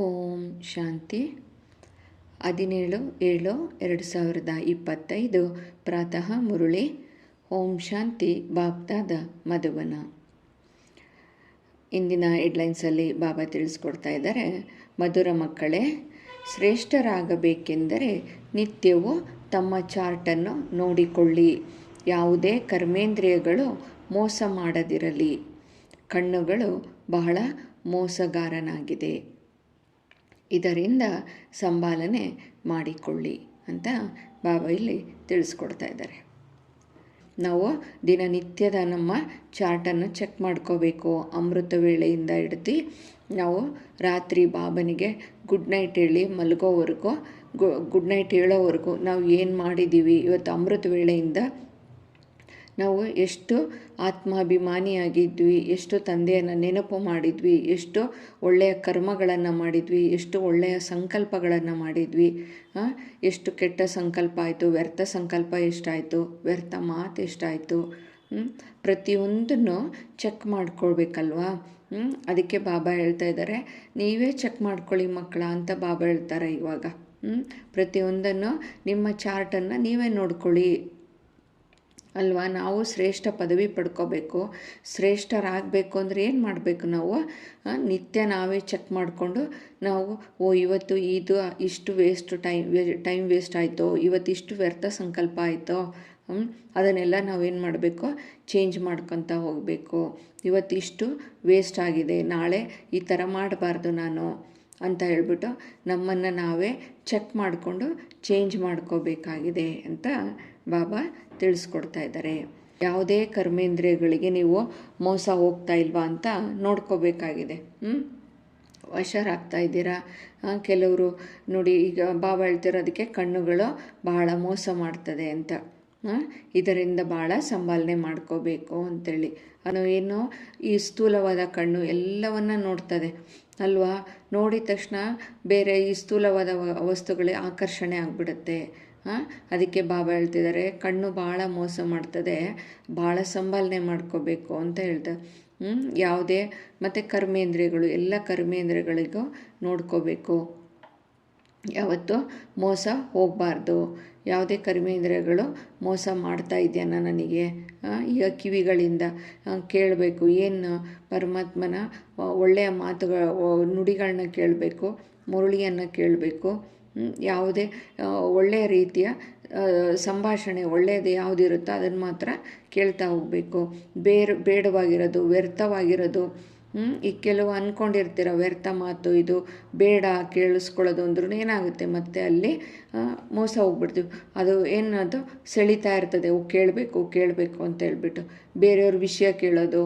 ಓಂ ಶಾಂತಿ. ಹದಿನೇಳು ಏಳು ಎರಡು ಸಾವಿರದ ಇಪ್ಪತ್ತೈದು. ಪ್ರಾತಃ ಮುರುಳಿ. ಓಂ ಶಾಂತಿ ಬಾಬ್ದಾದ ಮಧುವನ. ಇಂದಿನ ಹೆಡ್ಲೈನ್ಸಲ್ಲಿ ಬಾಬಾ ತಿಳಿಸ್ಕೊಡ್ತಾ ಇದ್ದಾರೆ. ಮಧುರ ಮಕ್ಕಳೇ, ಶ್ರೇಷ್ಠರಾಗಬೇಕೆಂದರೆ ನಿತ್ಯವೂ ತಮ್ಮ ಚಾರ್ಟನ್ನು ನೋಡಿಕೊಳ್ಳಿ. ಯಾವುದೇ ಕರ್ಮೇಂದ್ರಿಯಗಳು ಮೋಸ ಮಾಡದಿರಲಿ. ಕಣ್ಣುಗಳು ಬಹಳ ಮೋಸಗಾರನಾಗಿದೆ. ಇದರಿಂದ ಸಂಭಾಲನೆ ಮಾಡಿಕೊಳ್ಳಿ ಅಂತ ಬಾಬಾ ಇಲ್ಲಿ ತಿಳಿಸ್ಕೊಡ್ತಾ ಇದ್ದಾರೆ. ನಾವು ದಿನನಿತ್ಯದ ನಮ್ಮ ಚಾರ್ಟನ್ನು ಚೆಕ್ ಮಾಡ್ಕೋಬೇಕು. ಅಮೃತ ವೇಳೆಯಿಂದ ಹಿಡ್ದು ನಾವು ರಾತ್ರಿ ಬಾಬನಿಗೆ ಗುಡ್ ನೈಟ್ ಹೇಳಿ ಮಲಗೋವರೆಗೂ ಗುಡ್ ನೈಟ್ ಹೇಳೋವರೆಗೂ ನಾವು ಏನು ಮಾಡಿದ್ದೀವಿ? ಇವತ್ತು ಅಮೃತ ವೇಳೆಯಿಂದ ನಾವು ಎಷ್ಟು ಆತ್ಮಾಭಿಮಾನಿಯಾಗಿದ್ವಿ, ಎಷ್ಟು ತಂದೆಯನ್ನು ನೆನಪು ಮಾಡಿದ್ವಿ, ಎಷ್ಟು ಒಳ್ಳೆಯ ಕರ್ಮಗಳನ್ನು ಮಾಡಿದ್ವಿ, ಎಷ್ಟು ಒಳ್ಳೆಯ ಸಂಕಲ್ಪಗಳನ್ನು ಮಾಡಿದ್ವಿ ಎಷ್ಟು ಕೆಟ್ಟ ಸಂಕಲ್ಪ ಆಯಿತು, ವ್ಯರ್ಥ ಸಂಕಲ್ಪ ಎಷ್ಟಾಯಿತು, ವ್ಯರ್ಥ ಮಾತು ಎಷ್ಟಾಯಿತು ಪ್ರತಿಯೊಂದನ್ನು ಚೆಕ್ ಮಾಡ್ಕೊಳ್ಬೇಕಲ್ವಾ ಅದಕ್ಕೆ ಬಾಬಾ ಹೇಳ್ತಾ ಇದ್ದಾರೆ, ನೀವೇ ಚೆಕ್ ಮಾಡ್ಕೊಳ್ಳಿ ಮಕ್ಕಳ ಅಂತ ಬಾಬಾ ಹೇಳ್ತಾರೆ ಇವಾಗ ಪ್ರತಿಯೊಂದನ್ನು ನಿಮ್ಮ ಚಾರ್ಟನ್ನು ನೀವೇ ನೋಡ್ಕೊಳ್ಳಿ. ಅಲ್ವಾ? ನಾವು ಶ್ರೇಷ್ಠ ಪದವಿ ಪಡ್ಕೋಬೇಕು. ಶ್ರೇಷ್ಠರಾಗಬೇಕು ಅಂದರೆ ಏನು ಮಾಡಬೇಕು ನಾವು? ನಿತ್ಯ ನಾವೇ ಚೆಕ್ ಮಾಡಿಕೊಂಡು ನಾವು, ಓ, ಇವತ್ತು ಇದು, ಇಷ್ಟು ವೇಸ್ಟ್ ಟೈಮ್ ಟೈಮ್ ವೇಸ್ಟ್ ಆಯಿತು? ಇವತ್ತು ಇಷ್ಟು ವ್ಯರ್ಥ ಸಂಕಲ್ಪ ಆಯಿತು? ಅದನ್ನೆಲ್ಲ ನಾವೇನು ಮಾಡಬೇಕು? ಚೇಂಜ್ ಮಾಡ್ಕೊತ ಹೋಗಬೇಕು. ಇವತ್ತಿಷ್ಟು ವೇಸ್ಟ್ ಆಗಿದೆ. ನಾಳೆ ಈ ಥರ ಮಾಡಬಾರ್ದು ನಾನು ಅಂತ ಹೇಳ್ಬಿಟ್ಟು ನಮ್ಮನ್ನು ನಾವೇ ಚೆಕ್ ಮಾಡಿಕೊಂಡು ಚೇಂಜ್ ಮಾಡ್ಕೋಬೇಕಾಗಿದೆ ಅಂತ ಬಾಬಾ ತಿಳಿಸ್ಕೊಡ್ತಾ ಇದ್ದಾರೆ. ಯಾವುದೇ ಕರ್ಮೇಂದ್ರಿಯಗಳಿಗೆ ನೀವು ಮೋಸ ಹೋಗ್ತಾ ಇಲ್ವಾ ಅಂತ ನೋಡ್ಕೋಬೇಕಾಗಿದೆ. ಹ್ಞೂ ವಶರಾಗ್ತಾ ಇದ್ದೀರಾ? ಕೆಲವರು ನೋಡಿ, ಈಗ ಬಾಬಾ ಹೇಳ್ತಿರೋದಕ್ಕೆ ಕಣ್ಣುಗಳು ಬಹಳ ಮೋಸ ಮಾಡ್ತದೆ ಅಂತ. ಇದರಿಂದ ಭಾಳ ಸಂಭಾಲನೆ ಮಾಡ್ಕೋಬೇಕು ಅಂತೇಳಿ. ಅದು ಏನು? ಈ ಸ್ಥೂಲವಾದ ಕಣ್ಣು ಎಲ್ಲವನ್ನ ನೋಡ್ತದೆ. ಅಲ್ವಾ? ನೋಡಿದ ತಕ್ಷಣ ಬೇರೆ ಈ ಸ್ಥೂಲವಾದ ವಸ್ತುಗಳೇ ಆಕರ್ಷಣೆ ಆಗಿಬಿಡುತ್ತೆ. ಅದಕ್ಕೆ ಬಾಬಾ ಹೇಳ್ತಿದ್ದಾರೆ, ಕಣ್ಣು ಭಾಳ ಮೋಸ ಮಾಡ್ತದೆ ಭಾಳ ಸಂಭಾಲನೆ ಮಾಡ್ಕೋಬೇಕು ಅಂತ ಹೇಳ್ತಾರೆ ಯಾವುದೇ, ಮತ್ತು ಕರ್ಮೇಂದ್ರಿಯಗಳು, ಎಲ್ಲ ಕರ್ಮೇಂದ್ರಿಯಗಳಿಗೂ ನೋಡ್ಕೋಬೇಕು. ಯಾವತ್ತು ಮೋಸ ಹೋಗಬಾರ್ದು. ಯಾವುದೇ ಕರ್ಮೇಂದ್ರಿಯಗಳು ಮೋಸ ಮಾಡ್ತಾ ಇದೆಯನ್ನ ನನಗೆ? ಈಗ ಕಿವಿಗಳಿಂದ ಕೇಳಬೇಕು, ಏನು ಪರಮಾತ್ಮನ ಒಳ್ಳೆಯ ಮಾತುಗಳ ನುಡಿಗಳನ್ನ ಕೇಳಬೇಕು, ಮುರುಳಿಯನ್ನು ಕೇಳಬೇಕು ಯಾವುದೇ ಒಳ್ಳೆಯ ರೀತಿಯ ಸಂಭಾಷಣೆ, ಒಳ್ಳೆಯದು ಯಾವುದಿರುತ್ತೋ ಅದನ್ನು ಮಾತ್ರ ಕೇಳ್ತಾ ಹೋಗಬೇಕು. ಬೇರೆ, ಬೇಡವಾಗಿರೋದು, ವ್ಯರ್ಥವಾಗಿರೋದು ಈ ಕೆಲವು ಅಂದ್ಕೊಂಡಿರ್ತೀರ ವ್ಯರ್ಥ ಮಾತು ಇದು, ಬೇಡ ಕೇಳಿಸ್ಕೊಳ್ಳೋದು ಅಂದ್ರೂ ಏನಾಗುತ್ತೆ? ಮತ್ತೆ ಅಲ್ಲಿ ಮೋಸ ಹೋಗ್ಬಿಡ್ತೀವಿ. ಅದು ಏನದು ಸೆಳೀತಾ ಇರ್ತದೆ, ಓ, ಕೇಳಬೇಕು ಕೇಳಬೇಕು ಅಂತ ಹೇಳ್ಬಿಟ್ಟು. ಬೇರೆಯವ್ರ ವಿಷಯ ಕೇಳೋದು,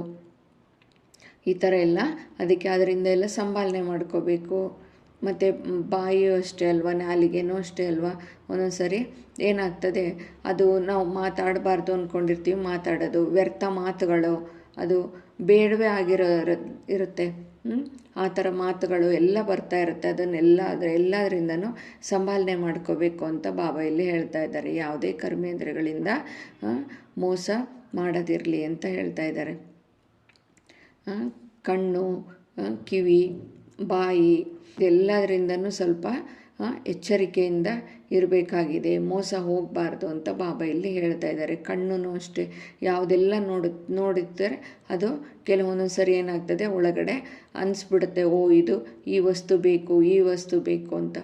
ಈ ಥರ ಎಲ್ಲ, ಅದಕ್ಕೆ ಅದರಿಂದ ಎಲ್ಲ ಸಂಭಾಲನೆ ಮಾಡ್ಕೋಬೇಕು. ಮತ್ತು ಬಾಯಿಯೂ ಅಷ್ಟೇ ಅಲ್ವಾ, ನಾಲಿಗೆನೂ ಅಷ್ಟೇ ಅಲ್ವಾ? ಒಂದೊಂದು ಸರಿ ಏನಾಗ್ತದೆ? ಅದು ನಾವು ಮಾತಾಡಬಾರ್ದು ಅಂದ್ಕೊಂಡಿರ್ತೀವಿ ಮಾತಾಡೋದು. ವ್ಯರ್ಥ ಮಾತುಗಳು, ಅದು ಬೇಡವೇ ಆಗಿರೋ ಇರುತ್ತೆ. ಆ ಥರ ಮಾತುಗಳು ಎಲ್ಲ ಬರ್ತಾ ಇರುತ್ತೆ. ಅದನ್ನೆಲ್ಲ ಅದರ ಎಲ್ಲದರಿಂದನೂ ಸಂಭಾಲನೆ ಮಾಡ್ಕೋಬೇಕು ಅಂತ ಬಾಬಾ ಇಲ್ಲಿ ಹೇಳ್ತಾ ಇದ್ದಾರೆ. ಯಾವುದೇ ಕರ್ಮೇಂದ್ರಗಳಿಂದ ಮೋಸ ಮಾಡೋದಿರಲಿ ಅಂತ ಹೇಳ್ತಾ ಇದ್ದಾರೆ. ಕಣ್ಣು ಕಿವಿ ಬಾಯಿ ಎಲ್ಲದರಿಂದನೂ ಸ್ವಲ್ಪ ಎಚ್ಚರಿಕೆಯಿಂದ ಇರಬೇಕಾಗಿದೆ. ಮೋಸ ಹೋಗಬಾರ್ದು ಅಂತ ಬಾಬಾ ಇಲ್ಲಿ ಹೇಳ್ತಾ ಇದ್ದಾರೆ. ಕಣ್ಣು ಅಷ್ಟೇ, ಯಾವುದೆಲ್ಲ ನೋಡು ನೋಡಿದರೆ ಅದು ಕೆಲವೊಂದೊಂದು ಸರಿ ಏನಾಗ್ತದೆ, ಒಳಗಡೆ ಅನಿಸ್ಬಿಡುತ್ತೆ. ಓ, ಇದು ಈ ವಸ್ತು ಬೇಕು, ಈ ವಸ್ತು ಬೇಕು ಅಂತ.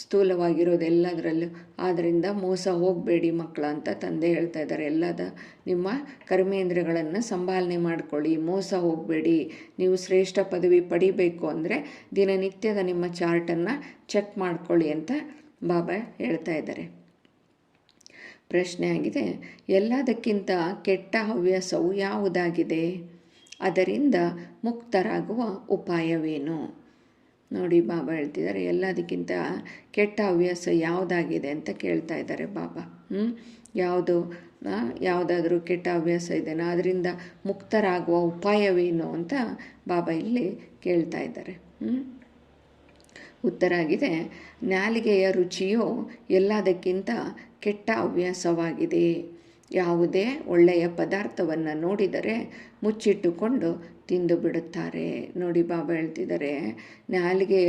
ಸ್ಥೂಲವಾಗಿರೋದು ಎಲ್ಲದರಲ್ಲೂ ಆದ್ದರಿಂದ ಮೋಸ ಹೋಗಬೇಡಿ ಮಕ್ಕಳ ಅಂತ ತಂದೆ ಹೇಳ್ತಾ ಇದ್ದಾರೆ. ಎಲ್ಲದ ನಿಮ್ಮ ಕರ್ಮೇಂದ್ರಗಳನ್ನು ಸಂಭಾಲನೆ ಮಾಡ್ಕೊಳ್ಳಿ, ಮೋಸ ಹೋಗಬೇಡಿ. ನೀವು ಶ್ರೇಷ್ಠ ಪದವಿ ಪಡಿಬೇಕು ಅಂದರೆ ದಿನನಿತ್ಯದ ನಿಮ್ಮ ಚಾರ್ಟನ್ನು ಚೆಕ್ ಮಾಡ್ಕೊಳ್ಳಿ ಅಂತ ಬಾಬಾ ಹೇಳ್ತಾ ಇದ್ದಾರೆ. ಪ್ರಶ್ನೆ ಆಗಿದೆ, ಎಲ್ಲದಕ್ಕಿಂತ ಕೆಟ್ಟ ಹವ್ಯಾಸವು ಯಾವುದಾಗಿದೆ? ಅದರಿಂದ ಮುಕ್ತರಾಗುವ ಉಪಾಯವೇನು? ನೋಡಿ ಬಾಬಾ ಹೇಳ್ತಿದ್ದಾರೆ, ಎಲ್ಲದಕ್ಕಿಂತ ಕೆಟ್ಟ ಹವ್ಯಾಸ ಯಾವುದಾಗಿದೆ ಅಂತ ಕೇಳ್ತಾ ಇದ್ದಾರೆ ಬಾಬಾ. ಹ್ಞೂ ಯಾವುದು ಯಾವುದಾದ್ರೂ ಕೆಟ್ಟ ಹವ್ಯಾಸ ಇದೆಯಾ ಅದರಿಂದ ಮುಕ್ತರಾಗುವ ಉಪಾಯವೇನು ಅಂತ ಬಾಬಾ ಇಲ್ಲಿ ಕೇಳ್ತಾ ಇದ್ದಾರೆ. ಹ್ಞೂ ಉತ್ತರ ಆಗಿದೆ, ನಾಲಿಗೆಯ ರುಚಿಯು ಎಲ್ಲದಕ್ಕಿಂತ ಕೆಟ್ಟ ಹವ್ಯಾಸವಾಗಿದೆ. ಯಾವುದೇ ಒಳ್ಳೆಯ ಪದಾರ್ಥವನ್ನು ನೋಡಿದರೆ ಮುಚ್ಚಿಟ್ಟುಕೊಂಡು ತಿಂದು ಬಿಡುತ್ತಾರೆ. ನೋಡಿ ಬಾಬಾ ಹೇಳ್ತಿದ್ದಾರೆ, ನಾಲಿಗೆ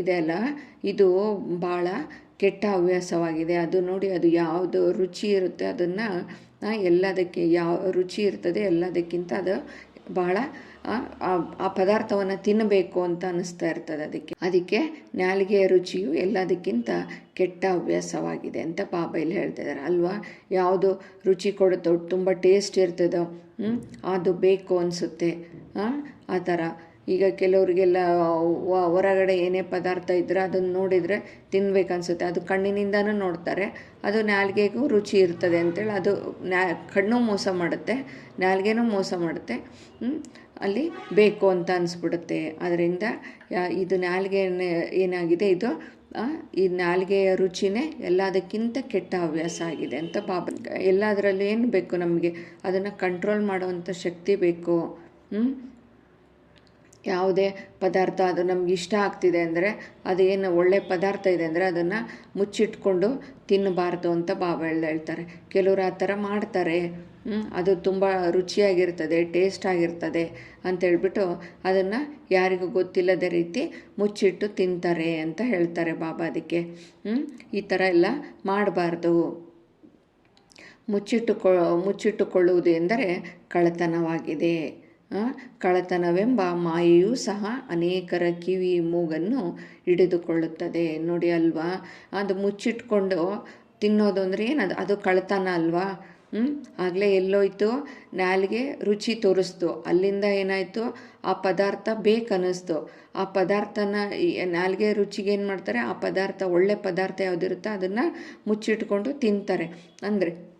ಇದೆ ಅಲ್ಲ, ಇದು ಭಾಳ ಕೆಟ್ಟ ಹವ್ಯಾಸವಾಗಿದೆ. ಅದು ನೋಡಿ ಅದು ಯಾವುದು ರುಚಿ ಇರುತ್ತೆ ಅದನ್ನು ಎಲ್ಲದಕ್ಕೆ, ಯಾವ ರುಚಿ ಇರ್ತದೆ ಎಲ್ಲದಕ್ಕಿಂತ ಅದು ಬಹಳ ಆ ಪದಾರ್ಥವನ್ನು ತಿನ್ನಬೇಕು ಅಂತ ಅನ್ನಿಸ್ತಾ ಇರ್ತದೆ ಅದಕ್ಕೆ. ಅದಕ್ಕೆ ನಾಲಿಗೆಯ ರುಚಿಯು ಎಲ್ಲದಕ್ಕಿಂತ ಕೆಟ್ಟ ಹವ್ಯಾಸವಾಗಿದೆ ಅಂತ ಬಾಬಾ ಇಲ್ಲಿ ಹೇಳ್ತಿದ್ದಾರೆ ಅಲ್ವಾ? ಯಾವುದು ರುಚಿ ಕೊಡುತ್ತೋ ತುಂಬ ಟೇಸ್ಟ್ ಇರ್ತದೋ ಅದು ಬೇಕು ಅನಿಸುತ್ತೆ. ಆ ಥರ ಈಗ ಕೆಲವರಿಗೆಲ್ಲ ಹೊರಗಡೆ ಏನೇ ಪದಾರ್ಥ ಇದ್ದರೆ ಅದನ್ನು ನೋಡಿದರೆ ತಿನ್ಬೇಕನ್ಸುತ್ತೆ ಅದು ಕಣ್ಣಿನಿಂದನೂ ನೋಡ್ತಾರೆ. ಅದು ನಾಲ್ಗೆಗೂ ರುಚಿ ಇರ್ತದೆ ಅಂತೇಳಿ. ಅದು ನ್ಯಾ ಕಣ್ಣು ಮೋಸ ಮಾಡುತ್ತೆ, ನಾಲ್ಗೆನೂ ಮೋಸ ಮಾಡುತ್ತೆ ಅಲ್ಲಿ ಬೇಕು ಅಂತ ಅನಿಸ್ಬಿಡುತ್ತೆ. ಅದರಿಂದ ಇದು ನಾಲ್ಗೆ ಏನಾಗಿದೆ ಇದು? ಈ ನಾಲ್ಗೆಯ ರುಚಿನೇ ಎಲ್ಲದಕ್ಕಿಂತ ಕೆಟ್ಟ ಹವ್ಯಾಸ ಆಗಿದೆ ಅಂತ ಬಾಬಾ ಎಲ್ಲದರಲ್ಲೂ ಏನು ಬೇಕು ನಮಗೆ? ಅದನ್ನು ಕಂಟ್ರೋಲ್ ಮಾಡುವಂಥ ಶಕ್ತಿ ಬೇಕು. ಯಾವುದೇ ಪದಾರ್ಥ ಅದು ನಮ್ಗೆ ಇಷ್ಟ ಆಗ್ತಿದೆ ಅಂದರೆ ಅದೇನು ಒಳ್ಳೆಯ ಪದಾರ್ಥ ಇದೆ ಅಂದರೆ ಅದನ್ನು ಮುಚ್ಚಿಟ್ಕೊಂಡು ತಿನ್ನಬಾರ್ದು ಅಂತ ಬಾಬಾ ಹೇಳ್ತಾರೆ ಕೆಲವರು ಆ ಥರ ಮಾಡ್ತಾರೆ. ಅದು ತುಂಬ ರುಚಿಯಾಗಿರ್ತದೆ ಟೇಸ್ಟ್ ಆಗಿರ್ತದೆ ಅಂತೇಳ್ಬಿಟ್ಟು ಅದನ್ನು ಯಾರಿಗೂ ಗೊತ್ತಿಲ್ಲದ ರೀತಿ ಮುಚ್ಚಿಟ್ಟು ತಿಂತಾರೆ ಅಂತ ಹೇಳ್ತಾರೆ ಬಾಬಾ ಅದಕ್ಕೆ. ಈ ಥರ ಎಲ್ಲ ಮಾಡಬಾರ್ದು. ಮುಚ್ಚಿಟ್ಟುಕೊ, ಮುಚ್ಚಿಟ್ಟುಕೊಳ್ಳುವುದು ಎಂದರೆ ಕಳತನವಾಗಿದೆ ಕಳತನವೆಂಬ ಮಾಯೆಯೂ ಸಹ ಅನೇಕರ ಕಿವಿ ಮೂಗನ್ನು ಹಿಡಿದುಕೊಳ್ಳುತ್ತದೆ. ನೋಡಿ ಅಲ್ವಾ? ಅದು ಮುಚ್ಚಿಟ್ಕೊಂಡು ತಿನ್ನೋದು ಅಂದರೆ ಏನದು? ಅದು ಕಳತನ ಅಲ್ವಾ? ಆಗಲೇ ಎಲ್ಲೋಯ್ತು. ನಾಲಿಗೆ ರುಚಿ ತೋರಿಸ್ತು. ಅಲ್ಲಿಂದ ಏನಾಯಿತು? ಆ ಪದಾರ್ಥ ಬೇಕನ್ನಿಸ್ತು. ಆ ಪದಾರ್ಥನ ನಾಲ್ಗೆ ರುಚಿಗೆ ಏನು ಮಾಡ್ತಾರೆ? ಆ ಪದಾರ್ಥ, ಒಳ್ಳೆ ಪದಾರ್ಥ ಯಾವುದಿರುತ್ತೋ ಅದನ್ನು ಮುಚ್ಚಿಟ್ಕೊಂಡು ತಿಂತಾರೆ. ಅಂದರೆ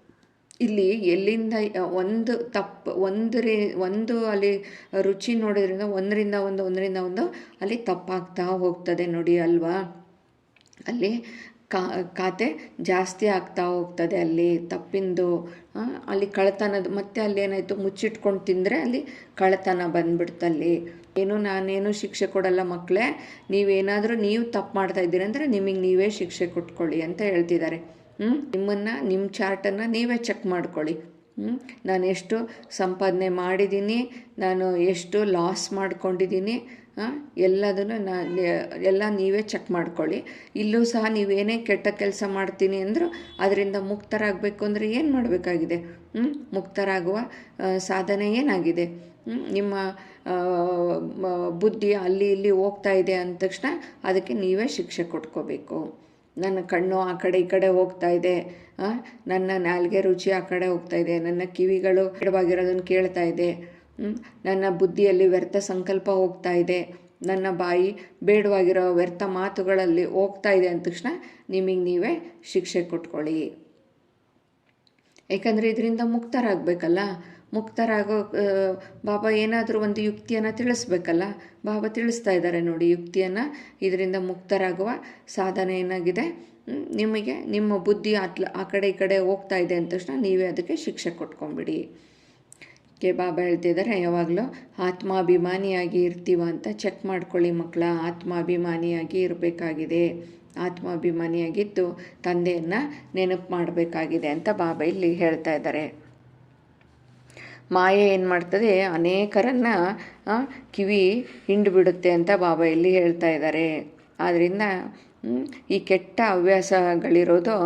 ಇಲ್ಲಿ ಎಲ್ಲಿಂದ ಒಂದು ತಪ್ಪು ಒಂದು ರೀ ಒಂದು ಅಲ್ಲಿ ರುಚಿ ನೋಡೋದ್ರಿಂದ ಒಂದರಿಂದ ಒಂದು ಒಂದರಿಂದ ಒಂದು ಅಲ್ಲಿ ತಪ್ಪಾಗ್ತಾ ಹೋಗ್ತದೆ ನೋಡಿ ಅಲ್ವಾ? ಅಲ್ಲಿ ಕಾ, ಖಾತೆ ಜಾಸ್ತಿ ಆಗ್ತಾ ಹೋಗ್ತದೆ. ಅಲ್ಲಿ ತಪ್ಪಿಂದು ಅಲ್ಲಿ ಕಳ್ಳತನದ, ಮತ್ತೆ ಅಲ್ಲಿ ಏನಾಯಿತು, ಮುಚ್ಚಿಟ್ಕೊಂಡು ತಿಂದರೆ ಅಲ್ಲಿ ಕಳ್ಳತನ ಬಂದ್ಬಿಡ್ತಲ್ಲಿ ಏನು, ನಾನೇನು ಶಿಕ್ಷೆ ಕೊಡಲ್ಲ ಮಕ್ಕಳೇ ನೀವೇನಾದರೂ ನೀವು ತಪ್ಪು ಮಾಡ್ತಾ ಇದ್ದೀರಿ ಅಂದರೆ ನಿಮಗೆ ನೀವೇ ಶಿಕ್ಷೆ ಕೊಟ್ಕೊಳ್ಳಿ ಅಂತ ಹೇಳ್ತಿದ್ದಾರೆ. ಹ್ಞೂ ನಿಮ್ಮನ್ನು ನಿಮ್ಮ ಚಾರ್ಟನ್ನು ನೀವೇ ಚೆಕ್ ಮಾಡ್ಕೊಳ್ಳಿ. ಹ್ಞೂ ನಾನು ಎಷ್ಟು ಸಂಪಾದನೆ ಮಾಡಿದ್ದೀನಿ, ನಾನು ಎಷ್ಟು ಲಾಸ್ ಮಾಡ್ಕೊಂಡಿದ್ದೀನಿ ಎಲ್ಲದನ್ನು ನಾ ಎಲ್ಲ ನೀವೇ ಚೆಕ್ ಮಾಡ್ಕೊಳ್ಳಿ. ಇಲ್ಲೂ ಸಹ ನೀವೇನೇ ಕೆಟ್ಟ ಕೆಲಸ ಮಾಡ್ತೀನಿ ಅಂದರೂ ಅದರಿಂದ ಮುಕ್ತರಾಗಬೇಕು ಅಂದರೆ ಏನು ಮಾಡಬೇಕಾಗಿದೆ? ಮುಕ್ತರಾಗುವ ಸಾಧನೆ ಏನಾಗಿದೆ? ನಿಮ್ಮ ಬುದ್ಧಿ ಅಲ್ಲಿ ಇಲ್ಲಿ ಹೋಗ್ತಾ ಇದೆ ಅಂದ ತಕ್ಷಣ ಅದಕ್ಕೆ ನೀವೇ ಶಿಕ್ಷೆ ಕೊಟ್ಕೋಬೇಕು. ನನ್ನ ಕಣ್ಣು ಆ ಕಡೆ ಈ ಕಡೆ ಹೋಗ್ತಾ ಇದೆ. ನನ್ನ ನಾಲ್ಗೆ ರುಚಿ ಆ ಕಡೆ ಹೋಗ್ತಾ ಇದೆ. ನನ್ನ ಕಿವಿಗಳು ಕೆಡವಾಗಿರೋದನ್ನು ಕೇಳ್ತಾ ಇದೆ. ನನ್ನ ಬುದ್ಧಿಯಲ್ಲಿ ವ್ಯರ್ಥ ಸಂಕಲ್ಪ ಹೋಗ್ತಾ ಇದೆ. ನನ್ನ ಬಾಯಿ ಬೇಡವಾಗಿರೋ ವ್ಯರ್ಥ ಮಾತುಗಳಲ್ಲಿ ಹೋಗ್ತಾ ಇದೆ ಅಂದ ತಕ್ಷಣ ನಿಮಗೆ ನೀವೇ ಶಿಕ್ಷೆ ಕೊಟ್ಕೊಳ್ಳಿ. ಏಕೆಂದರೆ ಇದರಿಂದ ಮುಕ್ತರಾಗಬೇಕಲ್ಲ? ಮುಕ್ತರಾಗೋ ಬಾಬಾ ಏನಾದರೂ ಒಂದು ಯುಕ್ತಿಯನ್ನು ತಿಳಿಸ್ಬೇಕಲ್ಲ? ಬಾಬಾ ತಿಳಿಸ್ತಾ ಇದ್ದಾರೆ ನೋಡಿ, ಯುಕ್ತಿಯನ್ನು ಇದರಿಂದ ಮುಕ್ತರಾಗುವ ಸಾಧನೆ ಏನಾಗಿದೆ? ನಿಮಗೆ ನಿಮ್ಮ ಬುದ್ಧಿ ಆ ಕಡೆ ಈ ಕಡೆ ಹೋಗ್ತಾ ಇದೆ ಅಂದ ತಕ್ಷಣ ನೀವೇ ಅದಕ್ಕೆ ಶಿಕ್ಷೆ ಕೊಟ್ಕೊಂಬಿಡಿ ಕೆ ಬಾಬಾ ಹೇಳ್ತಿದ್ದಾರೆ ಯಾವಾಗಲೂ ಆತ್ಮಾಭಿಮಾನಿಯಾಗಿ ಇರ್ತೀವ ಅಂತ ಚೆಕ್ ಮಾಡ್ಕೊಳ್ಳಿ ಮಕ್ಕಳ ಆತ್ಮಾಭಿಮಾನಿಯಾಗಿ ಇರಬೇಕಾಗಿದೆ. ಆತ್ಮಾಭಿಮಾನಿಯಾಗಿದ್ದು ತಂದೆಯನ್ನು ನೆನಪು ಮಾಡಬೇಕಾಗಿದೆ ಅಂತ ಬಾಬಾ ಇಲ್ಲಿ ಹೇಳ್ತಾ ಇದ್ದಾರೆ. ಮಾಯೆ ಏನು ಮಾಡ್ತದೆ, ಅನೇಕರನ್ನು ಕಿವಿ ಹಿಂಡು ಬಿಡುತ್ತೆ ಅಂತ ಬಾಬಾ ಇಲ್ಲಿ ಹೇಳ್ತಾ ಇದ್ದಾರೆ. ಆದ್ದರಿಂದ ಈ ಕೆಟ್ಟ ಹವ್ಯಾಸಗಳಿರೋದು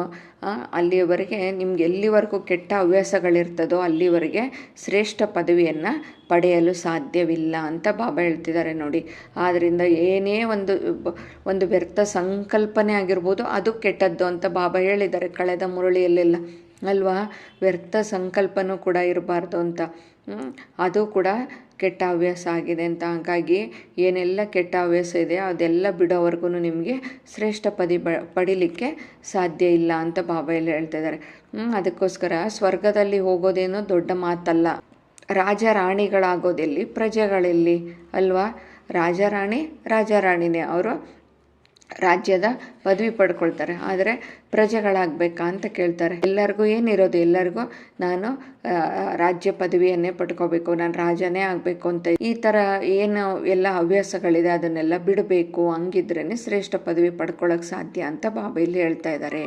ಅಲ್ಲಿಯವರೆಗೆ ನಿಮ್ಗೆ ಎಲ್ಲಿವರೆಗೂ ಕೆಟ್ಟ ಹವ್ಯಾಸಗಳಿರ್ತದೋ ಅಲ್ಲಿವರೆಗೆ ಶ್ರೇಷ್ಠ ಪದವಿಯನ್ನು ಪಡೆಯಲು ಸಾಧ್ಯವಿಲ್ಲ ಅಂತ ಬಾಬಾ ಹೇಳ್ತಿದ್ದಾರೆ ನೋಡಿ. ಆದ್ದರಿಂದ ಏನೇ ಒಂದು ಒಂದು ವ್ಯರ್ಥ ಸಂಕಲ್ಪನೆ ಆಗಿರ್ಬೋದು ಅದು ಕೆಟ್ಟದ್ದು ಅಂತ ಬಾಬಾ ಹೇಳಿದ್ದಾರೆ ಕಳೆದ ಮುರಳಿಯಲ್ಲೆಲ್ಲ. ಅಲ್ವಾ? ವ್ಯರ್ಥ ಸಂಕಲ್ಪನೂ ಕೂಡ ಇರಬಾರ್ದು ಅಂತ. ಅದು ಕೂಡ ಕೆಟ್ಟ ಹವ್ಯಾಸ ಆಗಿದೆ ಅಂತ ಹಾಗಾಗಿ ಏನೆಲ್ಲ ಕೆಟ್ಟ ಹವ್ಯಾಸ ಇದೆ ಅದೆಲ್ಲ ಬಿಡೋವರೆಗೂ ನಿಮಗೆ ಶ್ರೇಷ್ಠ ಪದಿ ಬ, ಪಡಿಲಿಕ್ಕೆ ಸಾಧ್ಯ ಇಲ್ಲ ಅಂತ ಬಾಬಾ ಇಲ್ಲಿ ಹೇಳ್ತಾ ಇದ್ದಾರೆ. ಅದಕ್ಕೋಸ್ಕರ ಸ್ವರ್ಗದಲ್ಲಿ ಹೋಗೋದೇನೋ ದೊಡ್ಡ ಮಾತಲ್ಲ. ರಾಜ ರಾಣಿಗಳಾಗೋದೆಲ್ಲಿ ಪ್ರಜೆಗಳಲ್ಲಿ ಅಲ್ವಾ? ರಾಜ ರಾಣಿ, ರಾಜ ರಾಣಿನೇ. ಅವರು ರಾಜ್ಯದ ಪದವಿ ಪಡ್ಕೊಳ್ತಾರೆ. ಆದರೆ ಪ್ರಜೆಗಳಾಗಬೇಕಾ ಅಂತ ಕೇಳ್ತಾರೆ. ಎಲ್ಲರಿಗೂ ಏನಿರೋದು ಎಲ್ಲರಿಗೂ ನಾನು ರಾಜ್ಯ ಪದವಿಯನ್ನೇ ಪಡ್ಕೋಬೇಕು, ನಾನು ರಾಜನೇ ಆಗಬೇಕು ಅಂತ. ಈ ಥರ ಏನು ಎಲ್ಲ ಹವ್ಯಾಸಗಳಿದೆ ಅದನ್ನೆಲ್ಲ ಬಿಡಬೇಕು ಹಂಗಿದ್ರೇ ಶ್ರೇಷ್ಠ ಪದವಿ ಪಡ್ಕೊಳ್ಳೋಕೆ ಸಾಧ್ಯ ಅಂತ ಬಾಬಾ ಇಲ್ಲಿ ಹೇಳ್ತಾ ಇದ್ದಾರೆ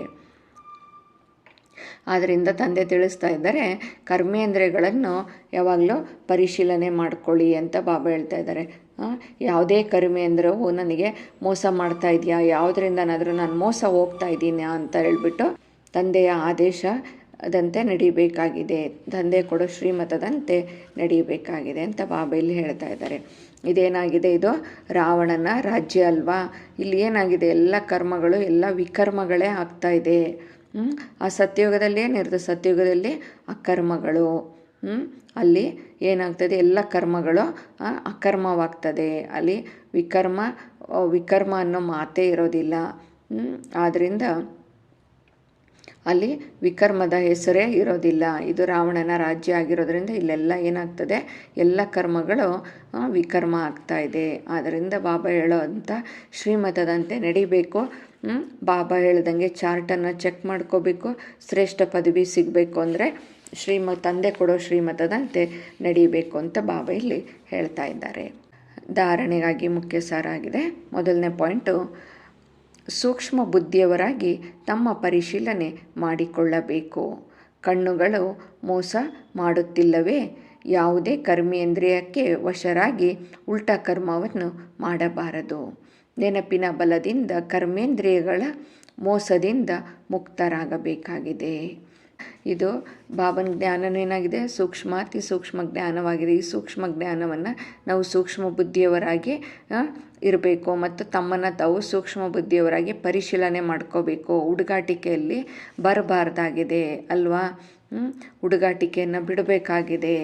ಆದ್ದರಿಂದ ತಂದೆ ತಿಳಿಸ್ತಾ ಇದ್ದಾರೆ ಕರ್ಮೇಂದ್ರಿಯಗಳನ್ನು ಯಾವಾಗಲೂ ಪರಿಶೀಲನೆ ಮಾಡ್ಕೊಳ್ಳಿ ಅಂತ ಬಾಬಾ ಹೇಳ್ತಾ ಇದ್ದಾರೆ. ಯಾವುದೇ ಕರ್ಮೇಂದ್ರವು ನನಗೆ ಮೋಸ ಮಾಡ್ತಾ ಇದೆಯಾ? ಯಾವುದರಿಂದನಾದರೂ ನಾನು ಮೋಸ ಹೋಗ್ತಾ ಇದ್ದೀನಿ ಅಂತ ಹೇಳ್ಬಿಟ್ಟು ತಂದೆಯ ಆದೇಶ ಅದಂತೆ ನಡಿಬೇಕಾಗಿದೆ. ತಂದೆ ಕೊಡೋ ಶ್ರೀಮತದಂತೆ ನಡೀಬೇಕಾಗಿದೆ ಅಂತ ಬಾಬಾ ಇಲ್ಲಿ ಹೇಳ್ತಾ ಇದ್ದಾರೆ. ಇದೇನಾಗಿದೆ ಇದು? ರಾವಣನ ರಾಜ್ಯ ಅಲ್ವಾ? ಇಲ್ಲಿ ಏನಾಗಿದೆ? ಎಲ್ಲ ಕರ್ಮಗಳು, ಎಲ್ಲ ವಿಕರ್ಮಗಳೇ ಆಗ್ತಾ ಇದೆ. ಆ ಸತ್ಯಯುಗದಲ್ಲಿ ಏನಿರುತ್ತೆ? ಸತ್ಯಯುಗದಲ್ಲಿ ಅಕರ್ಮಗಳು. ಅಲ್ಲಿ ಏನಾಗ್ತದೆ? ಎಲ್ಲ ಕರ್ಮಗಳು ಅಕರ್ಮವಾಗ್ತದೆ. ಅಲ್ಲಿ ವಿಕರ್ಮ ವಿಕರ್ಮ ಅನ್ನೋ ಮಾತೇ ಇರೋದಿಲ್ಲ. ಆದ್ದರಿಂದ ಅಲ್ಲಿ ವಿಕರ್ಮದ ಹೆಸರೇ ಇರೋದಿಲ್ಲ. ಇದು ರಾವಣನ ರಾಜ್ಯ ಆಗಿರೋದ್ರಿಂದ ಇಲ್ಲೆಲ್ಲ ಏನಾಗ್ತದೆ? ಎಲ್ಲ ಕರ್ಮಗಳು ವಿಕರ್ಮ ಆಗ್ತಾ ಇದೆ. ಆದ್ದರಿಂದ ಬಾಬಾ ಹೇಳೋ ಅಂಥ ಶ್ರೀಮತದಂತೆ ನಡಿಬೇಕು. ಬಾಬಾ ಹೇಳ್ದಂಗೆ ಚಾರ್ಟನ್ನು ಚೆಕ್ ಮಾಡ್ಕೋಬೇಕು. ಶ್ರೇಷ್ಠ ಪದವಿ ಸಿಗಬೇಕು ಅಂದರೆ ಶ್ರೀಮ ತಂದೆ ಕೊಡೋ ಶ್ರೀಮತದಂತೆ ನಡೀಬೇಕು ಅಂತ ಬಾಬಾ ಇಲ್ಲಿ ಹೇಳ್ತಾ ಇದ್ದಾರೆ. ಧಾರಣೆಗಾಗಿ ಮುಖ್ಯ ಸಾರ ಆಗಿದೆ ಮೊದಲನೇ ಪಾಯಿಂಟು, ಸೂಕ್ಷ್ಮ ಬುದ್ಧಿಯವರಾಗಿ ತಮ್ಮ ಪರಿಶೀಲನೆ ಮಾಡಿಕೊಳ್ಳಬೇಕು. ಕಣ್ಣುಗಳು ಮೋಸ ಮಾಡುತ್ತಿಲ್ಲವೇ? ಯಾವುದೇ ಕರ್ಮೇಂದ್ರಿಯಕ್ಕೆ ವಶರಾಗಿ ಉಲ್ಟ ಕರ್ಮವನ್ನು ಮಾಡಬಾರದು. ನೆನಪಿನ ಬಲದಿಂದ ಕರ್ಮೇಂದ್ರಿಯಗಳ ಮೋಸದಿಂದ ಮುಕ್ತರಾಗಬೇಕಾಗಿದೆ. ಇದು ಬಾಬನ ಸೂಕ್ಷ್ಮ ಅತಿ ಸೂಕ್ಷ್ಮ ಜ್ಞಾನವಾಗಿದೆ. ಈ ಸೂಕ್ಷ್ಮ ಜ್ಞಾನವನ್ನು ನಾವು ಸೂಕ್ಷ್ಮ ಬುದ್ಧಿಯವರಾಗಿ ಇರಬೇಕು. ಮತ್ತು ತಮ್ಮನ್ನು ತಾವು ಸೂಕ್ಷ್ಮ ಬುದ್ಧಿಯವರಾಗಿ ಪರಿಶೀಲನೆ ಮಾಡ್ಕೋಬೇಕು. ಹುಡುಗಾಟಿಕೆಯಲ್ಲಿ ಬರಬಾರ್ದಾಗಿದೆ, ಅಲ್ವಾ? ಹುಡುಗಾಟಿಕೆಯನ್ನು ಬಿಡಬೇಕಾಗಿದೆ.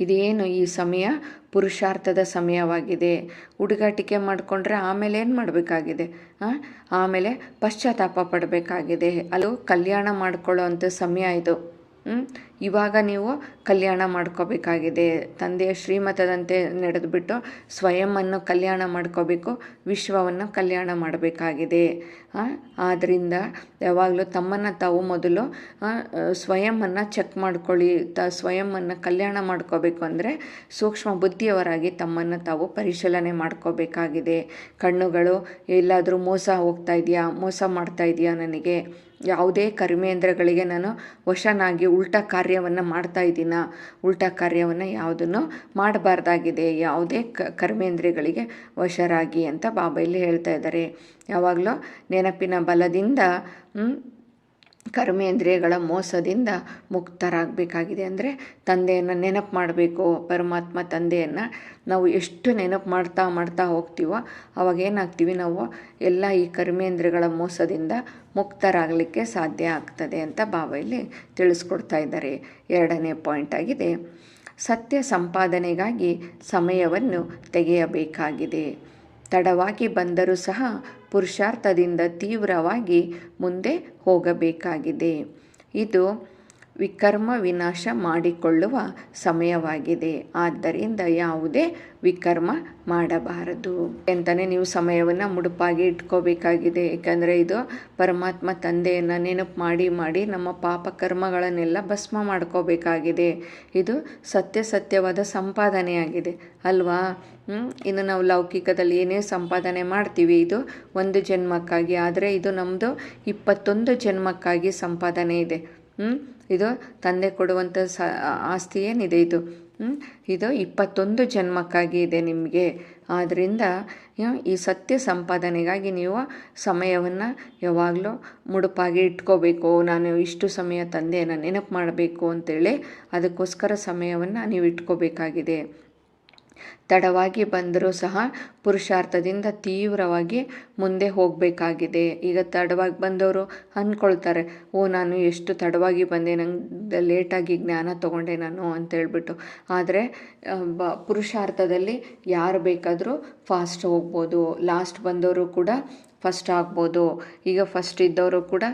ಇದೇನು ಈ ಸಮಯ? ಪುರುಷಾರ್ಥದ ಸಮಯವಾಗಿದೆ. ಹುಡುಗಾಟಿಕೆ ಮಾಡಿಕೊಂಡ್ರೆ ಆಮೇಲೆ ಏನು ಮಾಡಬೇಕಾಗಿದೆ? ಆಮೇಲೆ ಪಶ್ಚಾತ್ತಾಪ ಪಡಬೇಕಾಗಿದೆ. ಅಲ್ಲೂ ಕಲ್ಯಾಣ ಮಾಡ್ಕೊಳ್ಳೋ ಸಮಯ ಇದು. ಇವಾಗ ನೀವು ಕಲ್ಯಾಣ ಮಾಡ್ಕೋಬೇಕಾಗಿದೆ. ತಂದೆಯ ಶ್ರೀಮತದಂತೆ ನಡೆದುಬಿಟ್ಟು ಸ್ವಯಂವನ್ನು ಕಲ್ಯಾಣ ಮಾಡ್ಕೋಬೇಕು, ವಿಶ್ವವನ್ನು ಕಲ್ಯಾಣ ಮಾಡಬೇಕಾಗಿದೆ. ಆದ್ದರಿಂದ ಯಾವಾಗಲೂ ತಮ್ಮನ್ನು ತಾವು ಮೊದಲು ಸ್ವಯಂವನ್ನು ಚೆಕ್ ಮಾಡ್ಕೊಳ್ಳಿ. ತ ಸ್ವಯಂವನ್ನು ಕಲ್ಯಾಣ ಮಾಡ್ಕೋಬೇಕು ಅಂದರೆ ಸೂಕ್ಷ್ಮ ಬುದ್ಧಿಯವರಾಗಿ ತಮ್ಮನ್ನು ತಾವು ಪರಿಶೀಲನೆ ಮಾಡ್ಕೋಬೇಕಾಗಿದೆ. ಕಣ್ಣುಗಳು, ಎಲ್ಲಾದರೂ ಮೋಸ ಹೋಗ್ತಾ ಇದೆಯಾ? ಮೋಸ ಮಾಡ್ತಾ ಇದೆಯಾ ನನಗೆ? ಯಾವುದೇ ಕರ್ಮೇಂದ್ರಗಳಿಗೆ ನಾನು ವಶನಾಗಿ ಉಲ್ಟ ಕಾರ್ಯವನ್ನು ಮಾಡ್ತಾ ಇದ್ದೀನ? ಉಲ್ಟ ಕಾರ್ಯವನ್ನು ಯಾವುದನ್ನು ಮಾಡಬಾರ್ದಾಗಿದೆ? ಯಾವುದೇ ಕ ಕರ್ಮೇಂದ್ರಿಯಗಳಿಗೆ ವಶರಾಗಿ ಅಂತ ಬಾಬಾ ಇಲ್ಲಿ ಹೇಳ್ತಾ ಇದ್ದಾರೆ. ಯಾವಾಗಲೂ ನೆನಪಿನ ಬಲದಿಂದ ಕರ್ಮೇಂದ್ರಿಯಗಳ ಮೋಸದಿಂದ ಮುಕ್ತರಾಗಬೇಕಾಗಿದೆ. ಅಂದರೆ ತಂದೆಯನ್ನು ನೆನಪು ಮಾಡಬೇಕು, ಪರಮಾತ್ಮ ತಂದೆಯನ್ನು ನಾವು ಎಷ್ಟು ನೆನಪು ಮಾಡ್ತಾ ಮಾಡ್ತಾ ಹೋಗ್ತೀವೋ ಅವಾಗ ಏನಾಗ್ತೀವಿ ನಾವು? ಎಲ್ಲ ಈ ಕರ್ಮೇಂದ್ರಿಯಗಳ ಮೋಸದಿಂದ ಮುಕ್ತರಾಗಲಿಕ್ಕೆ ಸಾಧ್ಯ ಆಗ್ತದೆ ಅಂತ ಬಾಬಾ ಇಲ್ಲಿ ತಿಳಿಸ್ಕೊಡ್ತಾ ಇದ್ದಾರೆ. ಎರಡನೇ ಪಾಯಿಂಟ್ ಆಗಿದೆ. ಸತ್ಯ ಸಂಪಾದನೆಗಾಗಿ ಸಮಯವನ್ನು ತೆಗೆಯಬೇಕಾಗಿದೆ. ತಡವಾಗಿ ಬಂದರೂ ಸಹ ಪುರುಷಾರ್ಥದಿಂದ ತೀವ್ರವಾಗಿ ಮುಂದೆ ಹೋಗಬೇಕಾಗಿದೆ. ಇದು ವಿಕರ್ಮ ವಿನಾಶ ಮಾಡಿಕೊಳ್ಳುವ ಸಮಯವಾಗಿದೆ. ಆದ್ದರಿಂದ ಯಾವುದೇ ವಿಕರ್ಮ ಮಾಡಬಾರದು. ಎಂತಾನೆ ನೀವು ಸಮಯವನ್ನು ಮುಡುಪಾಗಿ ಇಟ್ಕೋಬೇಕಾಗಿದೆ. ಏಕೆಂದರೆ ಇದು ಪರಮಾತ್ಮ ತಂದೆಯನ್ನು ನೆನಪು ಮಾಡಿ ಮಾಡಿ ನಮ್ಮ ಪಾಪ ಕರ್ಮಗಳನ್ನೆಲ್ಲ ಭಸ್ಮ ಮಾಡ್ಕೋಬೇಕಾಗಿದೆ. ಇದು ಸತ್ಯ ಸತ್ಯವಾದ ಸಂಪಾದನೆಯಾಗಿದೆ. ಅಲ್ವಾ? ಇನ್ನು ನಾವು ಲೌಕಿಕದಲ್ಲಿ ಏನೇ ಸಂಪಾದನೆ ಮಾಡ್ತೀವಿ, ಇದು ಒಂದು ಜನ್ಮಕ್ಕಾಗಿ. ಆದರೆ ಇದು ನಮ್ಮದು ಇಪ್ಪತ್ತೊಂದು ಜನ್ಮಕ್ಕಾಗಿ ಸಂಪಾದನೆ ಇದೆ. ಇದು ತಂದೆ ಕೊಡುವಂಥ ಸ, ಆಸ್ತಿ ಏನಿದೆ ಇದು? ಇದು ಇಪ್ಪತ್ತೊಂದು ಜನ್ಮಕ್ಕಾಗಿ ಇದೆ ನಿಮಗೆ. ಆದ್ದರಿಂದ ಈ ಸತ್ಯ ಸಂಪಾದನೆಗಾಗಿ ನೀವು ಸಮಯವನ್ನು ಯಾವಾಗಲೂ ಮುಡುಪಾಗಿ ಇಟ್ಕೋಬೇಕು. ನಾನು ಇಷ್ಟು ಸಮಯ ತಂದೆಯನ್ನು ನೆನಪು ಮಾಡಬೇಕು ಅಂತೇಳಿ ಅದಕ್ಕೋಸ್ಕರ ಸಮಯವನ್ನು ನೀವು ಇಟ್ಕೋಬೇಕಾಗಿದೆ. ತಡವಾಗಿ ಬಂದರೂ ಸಹ ಪುರುಷಾರ್ಥದಿಂದ ತೀವ್ರವಾಗಿ ಮುಂದೆ ಹೋಗಬೇಕಾಗಿದೆ. ಈಗ ತಡವಾಗಿ ಬಂದವರು ಅಂದ್ಕೊಳ್ತಾರೆ, ಓ, ನಾನು ಎಷ್ಟು ತಡವಾಗಿ ಬಂದೆ, ನಂಗೆ ಲೇಟಾಗಿ ಜ್ಞಾನ ತಗೊಂಡೆ ನಾನು ಅಂತೇಳ್ಬಿಟ್ಟು ಆದರೆ ಬ, ಪುರುಷಾರ್ಥದಲ್ಲಿ ಯಾರು ಬೇಕಾದರೂ ಫಾಸ್ಟ್ ಹೋಗ್ಬೋದು. ಲಾಸ್ಟ್ ಬಂದವರು ಕೂಡ ಫಸ್ಟ್ ಆಗ್ಬೋದು. ಈಗ ಫಸ್ಟ್ ಇದ್ದವರು ಕೂಡ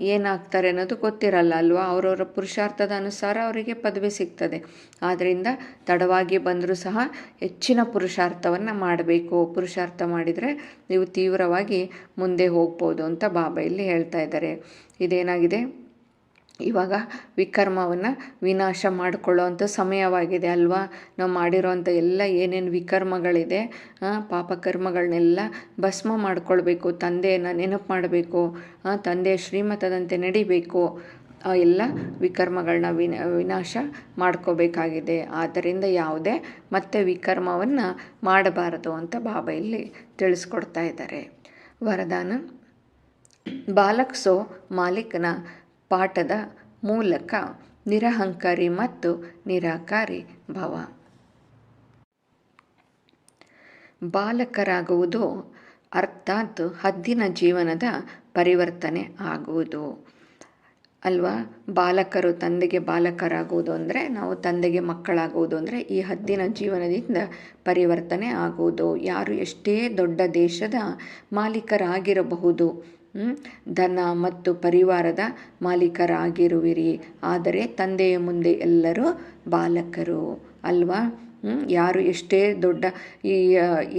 ಏನಾಗ್ತಾರೆ ಅನ್ನೋದು ಗೊತ್ತಿರಲ್ಲ ಅಲ್ವಾ? ಅವರವರ ಪುರುಷಾರ್ಥದ ಅನುಸಾರ ಅವರಿಗೆ ಪದವಿ ಸಿಗ್ತದೆ. ಆದ್ದರಿಂದ ತಡವಾಗಿ ಬಂದರೂ ಸಹ ಹೆಚ್ಚಿನ ಪುರುಷಾರ್ಥವನ್ನು ಮಾಡಬೇಕು. ಪುರುಷಾರ್ಥ ಮಾಡಿದರೆ ನೀವು ತೀವ್ರವಾಗಿ ಮುಂದೆ ಹೋಗ್ಬೋದು ಅಂತ ಬಾಬಾ ಇಲ್ಲಿ ಹೇಳ್ತಾ ಇದ್ದಾರೆ. ಇದೇನಾಗಿದೆ? ಇವಾಗ ವಿಕರ್ಮವನ್ನು ವಿನಾಶ ಮಾಡಿಕೊಳ್ಳೋವಂಥ ಸಮಯವಾಗಿದೆ ಅಲ್ವಾ? ನಾವು ಮಾಡಿರೋವಂಥ ಎಲ್ಲ ಏನೇನು ವಿಕರ್ಮಗಳಿದೆ ಪಾಪಕರ್ಮಗಳನ್ನೆಲ್ಲ ಭಸ್ಮ ಮಾಡಿಕೊಳ್ಬೇಕು, ತಂದೆಯನ್ನು ನೆನಪು ಮಾಡಬೇಕು ತಂದೆಯ ಶ್ರೀಮತದಂತೆ ನಡಿಬೇಕು. ಎಲ್ಲ ವಿಕರ್ಮಗಳನ್ನ ವಿನ, ವಿನಾಶ ಮಾಡ್ಕೋಬೇಕಾಗಿದೆ. ಆದ್ದರಿಂದ ಯಾವುದೇ ಮತ್ತೆ ವಿಕರ್ಮವನ್ನು ಮಾಡಬಾರದು ಅಂತ ಬಾಬಾ ಇಲ್ಲಿ ತಿಳಿಸ್ಕೊಡ್ತಾ ಇದ್ದಾರೆ. ವರದಾನ ಬಾಲಕ್ಸೋ ಮಾಲೀಕನ ಪಾಠದ ಮೂಲಕ ನಿರಹಂಕಾರಿ ಮತ್ತು ನಿರಾಕಾರಿ ಭವ. ಬಾಲಕರಾಗುವುದು ಅರ್ಥಾತ್ ಹದ್ದಿನ ಜೀವನದ ಪರಿವರ್ತನೆ ಆಗುವುದು. ಅಲ್ವಾ? ಬಾಲಕರು ತಂದೆಗೆ ಬಾಲಕರಾಗುವುದು ಅಂದರೆ ನಾವು ತಂದೆಗೆ ಮಕ್ಕಳಾಗುವುದು ಅಂದರೆ ಈ ಹದ್ದಿನ ಜೀವನದಿಂದ ಪರಿವರ್ತನೆ ಆಗುವುದು. ಯಾರು ಎಷ್ಟೇ ದೊಡ್ಡ ದೇಶದ ಮಾಲೀಕರಾಗಿರಬಹುದು ಧನ ಮತ್ತು ಪರಿವಾರದ ಮಾಲೀಕರಾಗಿರುವಿರಿ. ಆದರೆ ತಂದೆಯ ಮುಂದೆ ಎಲ್ಲರೂ ಬಾಲಕರು ಅಲ್ವಾ? ಯಾರು ಎಷ್ಟೇ ದೊಡ್ಡ ಈ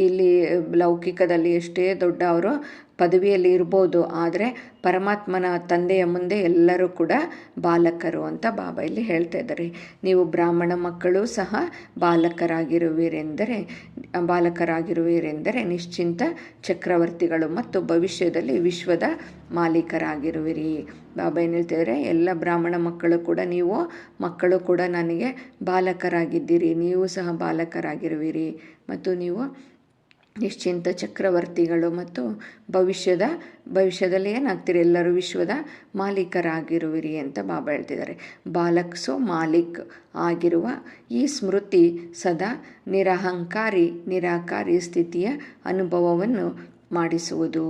ಇಲ್ಲಿ ಲೌಕಿಕದಲ್ಲಿ ಎಷ್ಟೇ ದೊಡ್ಡ ಅವರು ಪದವಿಯಲ್ಲಿ ಇರ್ಬೋದು. ಆದರೆ ಪರಮಾತ್ಮನ ತಂದೆಯ ಮುಂದೆ ಎಲ್ಲರೂ ಕೂಡ ಬಾಲಕರು ಅಂತ ಬಾಬಾ ಇಲ್ಲಿ ಹೇಳ್ತಾ ಇದ್ದಾರೆ. ನೀವು ಬ್ರಾಹ್ಮಣ ಮಕ್ಕಳು ಸಹ ಬಾಲಕರಾಗಿರುವಿರೆಂದರೆ ಬಾಲಕರಾಗಿರುವಿರೆಂದರೆ ನಿಶ್ಚಿಂತ ಚಕ್ರವರ್ತಿಗಳು ಮತ್ತು ಭವಿಷ್ಯದಲ್ಲಿ ವಿಶ್ವದ ಮಾಲೀಕರಾಗಿರುವಿರಿ. ಬಾಬಾ ಏನು ಹೇಳ್ತಿದ್ದಾರೆ ಎಲ್ಲ ಬ್ರಾಹ್ಮಣ ಮಕ್ಕಳು ಕೂಡ ನೀವು, ಮಕ್ಕಳು ಕೂಡ ನನಗೆ ಬಾಲಕರಾಗಿದ್ದೀರಿ. ನೀವು ಸಹ ಬಾಲಕರಾಗಿರುವಿರಿ. ಮತ್ತು ನೀವು ನಿಶ್ಚಿಂತ ಚಕ್ರವರ್ತಿಗಳು ಮತ್ತು ಭವಿಷ್ಯದ, ಭವಿಷ್ಯದಲ್ಲಿ ಏನಾಗ್ತೀರಿ? ಎಲ್ಲರೂ ವಿಶ್ವದ ಮಾಲೀಕರಾಗಿರುವಿರಿ ಅಂತ ಬಾಬಾ ಹೇಳ್ತಿದ್ದಾರೆ. ಬಾಲಕ್ ಸೊ ಮಾಲೀಕ್ ಆಗಿರುವ ಈ ಸ್ಮೃತಿ ಸದಾ ನಿರಹಂಕಾರಿ, ನಿರಾಕಾರಿ ಸ್ಥಿತಿಯ ಅನುಭವವನ್ನು ಮಾಡಿಸುವುದು.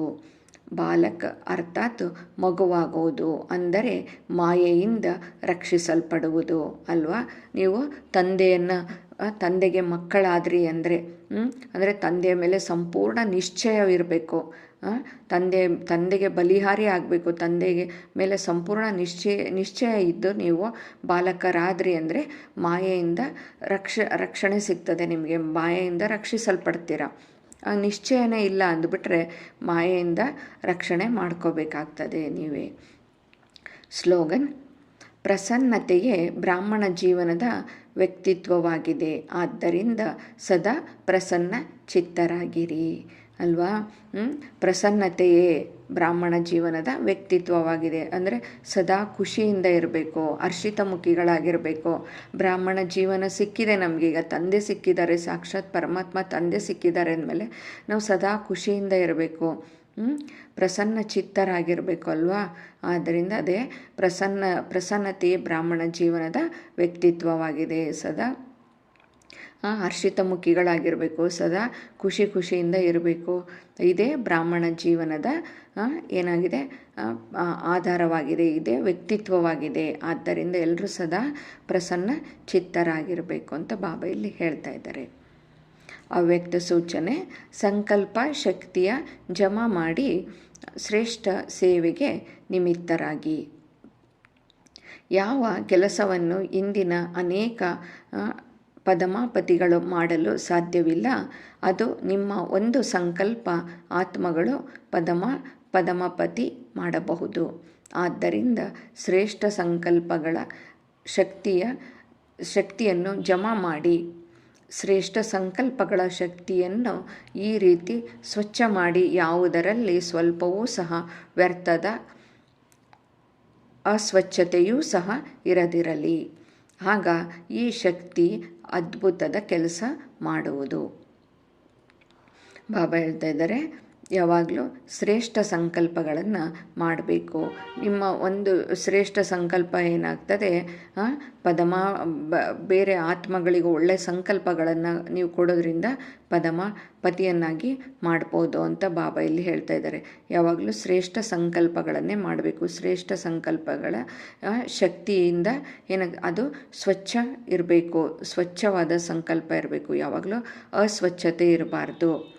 ಬಾಲಕ ಅರ್ಥಾತ್ ಮಗುವಾಗುವುದು, ಅಂದರೆ ಮಾಯೆಯಿಂದ ರಕ್ಷಿಸಲ್ಪಡುವುದು ಅಲ್ವಾ? ನೀವು ತಂದೆಯನ್ನು ತಂದೆಗೆ ಮಕ್ಕಳಾದ್ರಿ ಅಂದರೆ ಅಂದರೆ ತಂದೆಯ ಮೇಲೆ ಸಂಪೂರ್ಣ ನಿಶ್ಚಯವಿರಬೇಕು. ತಂದೆ, ತಂದೆಗೆ ಬಲಿಹಾರಿ ಆಗಬೇಕು. ತಂದೆಗೆ ಮೇಲೆ ಸಂಪೂರ್ಣ ನಿಶ್ಚಯ ನಿಶ್ಚಯ ಇದ್ದು ನೀವು ಬಾಲಕರಾದ್ರಿ ಅಂದರೆ ಮಾಯೆಯಿಂದ ರಕ್ಷ, ರಕ್ಷಣೆ ಸಿಗ್ತದೆ ನಿಮಗೆ. ಮಾಯೆಯಿಂದ ರಕ್ಷಿಸಲ್ಪಡ್ತೀರ? ನಿಶ್ಚಯನೇ ಇಲ್ಲ ಅಂದುಬಿಟ್ರೆ ಮಾಯೆಯಿಂದ ರಕ್ಷಣೆ ಮಾಡ್ಕೋಬೇಕಾಗ್ತದೆ ನೀವೇ. ಸ್ಲೋಗನ್, ಪ್ರಸನ್ನತೆಯೇ ಬ್ರಾಹ್ಮಣ ಜೀವನದ ವ್ಯಕ್ತಿತ್ವವಾಗಿದೆ. ಆದ್ದರಿಂದ ಸದಾ ಪ್ರಸನ್ನ ಚಿತ್ತರಾಗಿರಿ. ಅಲ್ವಾ? ಪ್ರಸನ್ನತೆಯೇ ಬ್ರಾಹ್ಮಣ ಜೀವನದ ವ್ಯಕ್ತಿತ್ವವಾಗಿದೆ. ಅಂದರೆ ಸದಾ ಖುಷಿಯಿಂದ ಇರಬೇಕು ಹರ್ಷಿತ ಮುಖಿಗಳಾಗಿರಬೇಕು ಬ್ರಾಹ್ಮಣ ಜೀವನ ಸಿಕ್ಕಿದೆ ನಮಗೀಗ ತಂದೆ ಸಿಕ್ಕಿದ್ದಾರೆ, ಸಾಕ್ಷಾತ್ ಪರಮಾತ್ಮ ತಂದೆ ಸಿಕ್ಕಿದ್ದಾರೆ ಅಂದಮೇಲೆ ನಾವು ಸದಾ ಖುಷಿಯಿಂದ ಇರಬೇಕು. ಪ್ರಸನ್ನ ಚಿತ್ತರಾಗಿರಬೇಕು ಅಲ್ವಾ ಆದ್ದರಿಂದ ಅದೇ ಪ್ರಸನ್ನ ಪ್ರಸನ್ನತೆಯೇ ಬ್ರಾಹ್ಮಣ ಜೀವನದ ವ್ಯಕ್ತಿತ್ವವಾಗಿದೆ ಸದಾ. ಹರ್ಷಿತ ಮುಖಿಗಳಾಗಿರಬೇಕು, ಸದಾ ಖುಷಿ ಖುಷಿಯಿಂದ ಇರಬೇಕು. ಇದೇ ಬ್ರಾಹ್ಮಣ ಜೀವನದ ಏನಾಗಿದೆ? ಆಧಾರವಾಗಿದೆ, ಇದೇ ವ್ಯಕ್ತಿತ್ವವಾಗಿದೆ. ಆದ್ದರಿಂದ ಎಲ್ಲರೂ ಸದಾ ಪ್ರಸನ್ನ ಚಿತ್ತರಾಗಿರಬೇಕು ಅಂತ ಬಾಬಾ ಇಲ್ಲಿ ಹೇಳ್ತಾ ಇದ್ದಾರೆ. ಅವ್ಯಕ್ತ ಸೂಚನೆ, ಸಂಕಲ್ಪ, ಶಕ್ತಿಯ ಜಮಾ ಮಾಡಿ ಶ್ರೇಷ್ಠ ಸೇವೆಗೆ ನಿಮಿತ್ತರಾಗಿ. ಯಾವ ಕೆಲಸವನ್ನು ಇಂದಿನ ಅನೇಕ ಪದಮಾಪತಿಗಳು ಮಾಡಲು ಸಾಧ್ಯವಿಲ್ಲ, ಅದು ನಿಮ್ಮ ಒಂದು ಸಂಕಲ್ಪ ಆತ್ಮಗಳು ಪದಮ, ಪದಮಪತಿ ಮಾಡಬಹುದು. ಆದ್ದರಿಂದ ಶ್ರೇಷ್ಠ ಸಂಕಲ್ಪಗಳ ಶಕ್ತಿಯ, ಶಕ್ತಿಯನ್ನು ಜಮಾ ಮಾಡಿ. ಶ್ರೇಷ್ಠ ಸಂಕಲ್ಪಗಳ ಶಕ್ತಿಯನ್ನು ಈ ರೀತಿ ಸ್ವಚ್ಛ ಮಾಡಿ ಯಾವುದರಲ್ಲಿ ಸ್ವಲ್ಪವೂ ಸಹ ವ್ಯರ್ಥದ ಅಸ್ವಚ್ಛತೆಯೂ ಸಹ ಇರದಿರಲಿ. ಆಗ ಈ ಶಕ್ತಿ ಅದ್ಭುತದ ಕೆಲಸ ಮಾಡುವುದು. ಬಾಬಾ ಹೇಳ್ತಾ ಇದ್ದಾರೆ ಯಾವಾಗಲೂ ಶ್ರೇಷ್ಠ ಸಂಕಲ್ಪಗಳನ್ನು ಮಾಡಬೇಕು. ನಿಮ್ಮ ಒಂದು ಶ್ರೇಷ್ಠ ಸಂಕಲ್ಪ ಏನಾಗ್ತದೆ ಪದಮ ಬೇರೆ ಆತ್ಮಗಳಿಗೆ ಒಳ್ಳೆಯ ಸಂಕಲ್ಪಗಳನ್ನು ನೀವು ಕೊಡೋದ್ರಿಂದ ಪದಮ ಪತಿಯನ್ನಾಗಿ ಮಾಡ್ಬೋದು ಅಂತ ಬಾಬಾ ಇಲ್ಲಿ ಹೇಳ್ತಾ ಇದ್ದಾರೆ. ಯಾವಾಗಲೂ ಶ್ರೇಷ್ಠ ಸಂಕಲ್ಪಗಳನ್ನೇ ಮಾಡಬೇಕು. ಶ್ರೇಷ್ಠ ಸಂಕಲ್ಪಗಳ ಶಕ್ತಿಯಿಂದ ಏನ, ಅದು ಸ್ವಚ್ಛ ಇರಬೇಕು. ಸ್ವಚ್ಛವಾದ ಸಂಕಲ್ಪ ಇರಬೇಕು. ಯಾವಾಗಲೂ ಅಸ್ವಚ್ಛತೆ ಇರಬಾರ್ದು.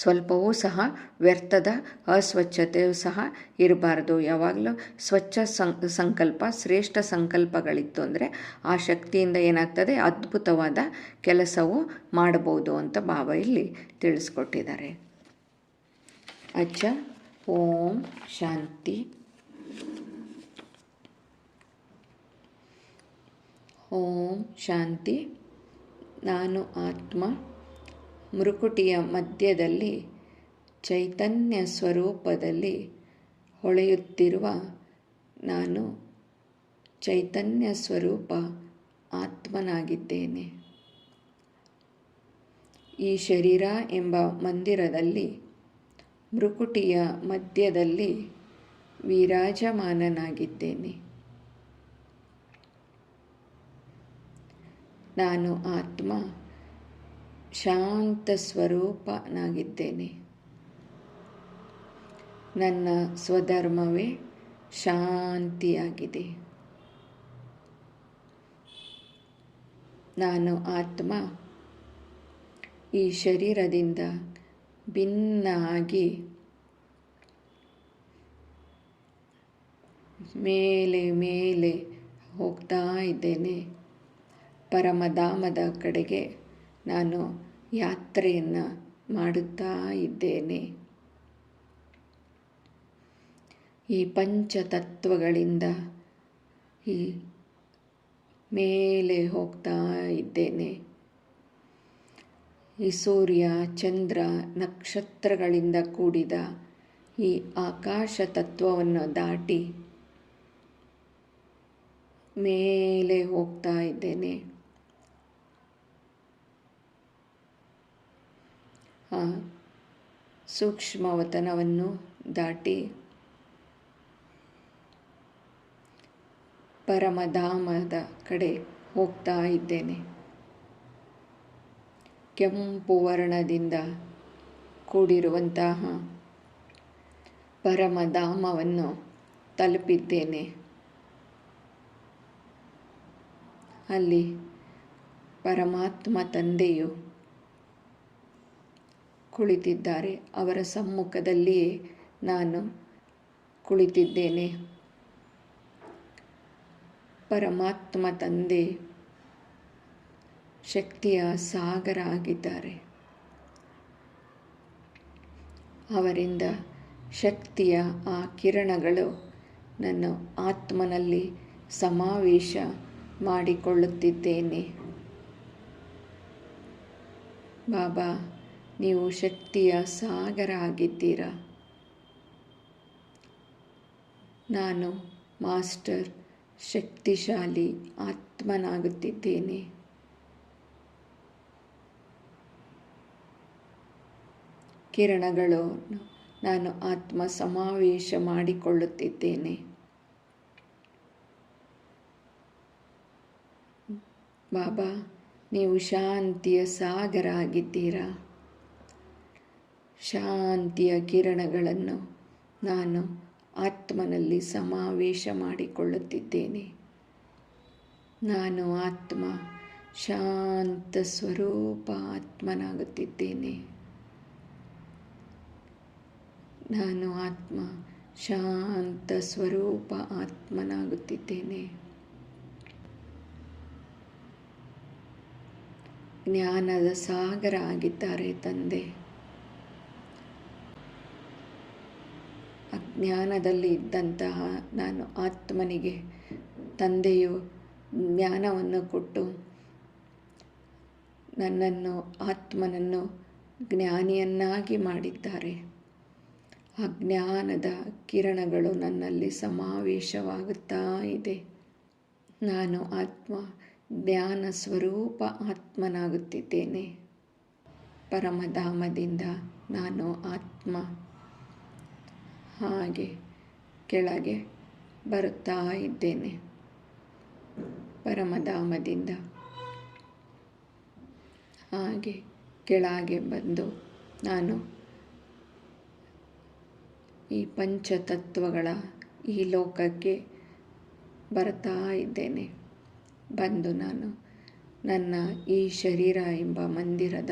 ಸ್ವಲ್ಪವೂ ಸಹ ವ್ಯರ್ಥದ, ಅಸ್ವಚ್ಛತೆಯೂ ಸಹ ಇರಬಾರ್ದು. ಯಾವಾಗಲೂ ಸ್ವಚ್ಛ ಸಂಕಲ್ಪ, ಶ್ರೇಷ್ಠ ಸಂಕಲ್ಪಗಳಿತ್ತು ಅಂದರೆ ಆ ಶಕ್ತಿಯಿಂದ ಏನಾಗ್ತದೆ? ಅದ್ಭುತವಾದ ಕೆಲಸವು ಮಾಡಬಹುದು ಅಂತ ಭಾವ ಇಲ್ಲಿ ತಿಳಿಸ್ಕೊಟ್ಟಿದ್ದಾರೆ. ಅಚ್ಚ, ಓಂ ಶಾಂತಿ. ಓಂ ಶಾಂತಿ. ನಾನು ಆತ್ಮ. ಮೃಕುಟಿಯ ಮಧ್ಯದಲ್ಲಿ ಚೈತನ್ಯ ಸ್ವರೂಪದಲ್ಲಿ ಹೊಳೆಯುತ್ತಿರುವ ನಾನು ಚೈತನ್ಯ ಸ್ವರೂಪ ಆತ್ಮನಾಗಿದ್ದೇನೆ. ಈ ಶರೀರ ಎಂಬ ಮಂದಿರದಲ್ಲಿ, ಮೃಕುಟಿಯ ಮಧ್ಯದಲ್ಲಿ ವಿರಾಜಮಾನನಾಗಿದ್ದೇನೆ. ನಾನು ಆತ್ಮ ಶಾಂತ ಸ್ವರೂಪನಾಗಿದ್ದೇನೆ ನನ್ನ ಸ್ವಧರ್ಮವೇ ಶಾಂತಿಯಾಗಿದೆ. ನಾನು ಆತ್ಮ. ಈ ಶರೀರದಿಂದ ಭಿನ್ನ ಆಗಿ ಮೇಲೆ ಮೇಲೆ ಹೋಗ್ತಾ ಇದ್ದೇನೆ. ಪರಮಧಾಮದ ಕಡೆಗೆ ನಾನು ಯಾತ್ರೆಯನ್ನು ಮಾಡುತ್ತಾ ಇದ್ದೇನೆ. ಈ ಪಂಚತತ್ವಗಳಿಂದ ಈ ಮೇಲೆ ಹೋಗ್ತಾ ಇದ್ದೇನೆ. ಈ ಸೂರ್ಯ, ಚಂದ್ರ, ನಕ್ಷತ್ರಗಳಿಂದ ಕೂಡಿದ ಈ ಆಕಾಶ ತತ್ವವನ್ನು ದಾಟಿ ಮೇಲೆ ಹೋಗ್ತಾ ಇದ್ದೇನೆ. ಆ ಸೂಕ್ಷ್ಮವತನವನ್ನು ದಾಟಿ ಪರಮಧಾಮದ ಕಡೆ ಹೋಗ್ತಾ ಇದ್ದೇನೆ. ಕೆಂಪು ವರ್ಣದಿಂದ ಕೂಡಿರುವಂತಹ ಪರಮಧಾಮವನ್ನು ತಲುಪಿದ್ದೇನೆ. ಅಲ್ಲಿ ಪರಮಾತ್ಮ ತಂದೆಯು ಕುಳಿತಿದ್ದಾರೆ. ಅವರ ಸಮ್ಮುಖದಲ್ಲಿಯೇ ನಾನು ಕುಳಿತಿದ್ದೇನೆ. ಪರಮಾತ್ಮ ತಂದೆ ಶಕ್ತಿಯ ಸಾಗರ ಆಗಿದ್ದಾರೆ. ಅವರಿಂದ ಶಕ್ತಿಯ ಆ ಕಿರಣಗಳು ನನ್ನ ಆತ್ಮನಲ್ಲಿ ಸಮಾವೇಶ ಮಾಡಿಕೊಳ್ಳುತ್ತಿದ್ದೇನೆ. ಬಾಬಾ ನೀವು ಶಕ್ತಿಯ ಸಾಗರ ಆಗಿದ್ದೀರಾ ನಾನು ಮಾಸ್ಟರ್ ಶಕ್ತಿಶಾಲಿ ಆತ್ಮನಾಗುತ್ತಿದ್ದೇನೆ. ಕಿರಣಗಳು ನಾನು ಆತ್ಮ ಸಮಾವೇಶ ಮಾಡಿಕೊಳ್ಳುತ್ತಿದ್ದೇನೆ. ಬಾಬಾ, ನೀವು ಶಾಂತಿಯ ಸಾಗರ ಆಗಿದ್ದೀರಾ ಶಾಂತಿಯ ಕಿರಣಗಳನ್ನು ನಾನು ಆತ್ಮನಲ್ಲಿ ಸಮಾವೇಶ ಮಾಡಿಕೊಳ್ಳುತ್ತಿದ್ದೇನೆ. ನಾನು ಆತ್ಮ, ಶಾಂತ ಸ್ವರೂಪ ಆತ್ಮನಾಗುತ್ತಿದ್ದೇನೆ. ನಾನು ಆತ್ಮ, ಶಾಂತ ಸ್ವರೂಪ ಆತ್ಮನಾಗುತ್ತಿದ್ದೇನೆ. ಜ್ಞಾನದ ಸಾಗರ ಆಗಿದ್ದಾರೆ ತಂದೆ. ಅಜ್ಞಾನದಲ್ಲಿ ಇದ್ದಂತಹ ನಾನು ಆತ್ಮನಿಗೆ ತಂದೆಯು ಜ್ಞಾನವನ್ನು ಕೊಟ್ಟು ನನ್ನನ್ನು, ಆತ್ಮನನ್ನು ಜ್ಞಾನಿಯನ್ನಾಗಿ ಮಾಡಿದ್ದಾರೆ. ಆ ಜ್ಞಾನದ ಕಿರಣಗಳು ನನ್ನಲ್ಲಿ ಸಮಾವೇಶವಾಗುತ್ತಾ ಇದೆ. ನಾನು ಆತ್ಮ, ಜ್ಞಾನ ಸ್ವರೂಪ ಆತ್ಮನಾಗುತ್ತಿದ್ದೇನೆ. ಪರಮಧಾಮದಿಂದ ನಾನು ಆತ್ಮ ಹಾಗೆ ಕೆಳಗೆ ಬರುತ್ತಾ ಇದ್ದೇನೆ. ಪರಮಧಾಮದಿಂದ. ಹಾಗೆ ಕೆಳಗೆ ಬಂದು ನಾನು ಈ ಪಂಚತತ್ವಗಳ ಈ ಲೋಕಕ್ಕೆ ಬರ್ತಾ ಇದ್ದೇನೆ. ಬಂದು ನಾನು ನನ್ನ ಈ ಶರೀರ ಎಂಬ ಮಂದಿರದ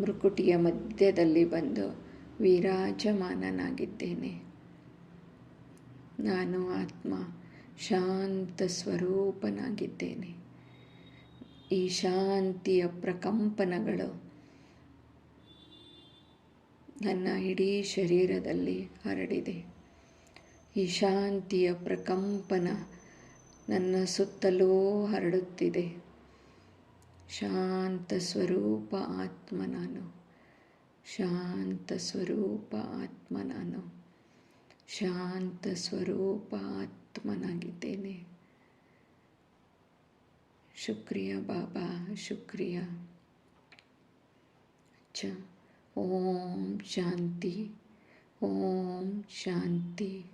ಮೃಕುಟಿಯ ಮಧ್ಯದಲ್ಲಿ ಬಂದು ವಿರಾಜಮಾನನಾಗಿದ್ದೇನೆ. ನಾನು ಆತ್ಮ ಶಾಂತ ಸ್ವರೂಪನಾಗಿದ್ದೇನೆ. ಈ ಶಾಂತಿಯ ಪ್ರಕಂಪನಗಳು ನನ್ನ ಇಡೀ ಶರೀರದಲ್ಲಿ ಹರಡಿದೆ. ಈ ಶಾಂತಿಯ ಪ್ರಕಂಪನ ನನ್ನ ಸುತ್ತಲೂ ಹರಡುತ್ತಿದೆ. ಶಾಂತ ಸ್ವರೂಪ ಆತ್ಮ ನಾನು. ಶಾಂತ ಸ್ವರೂಪ ಆತ್ಮ ನಾನು ಶಾಂತ ಸ್ವರೂಪ ಆತ್ಮನಾಗಿದ್ದೇನೆ. ಶುಕ್ರಿಯ ಬಾಬಾ, ಶುಕ್ರಿಯ. ಚ. ಓಂ ಶಾಂತಿ. ಓಂ ಶಾಂತಿ.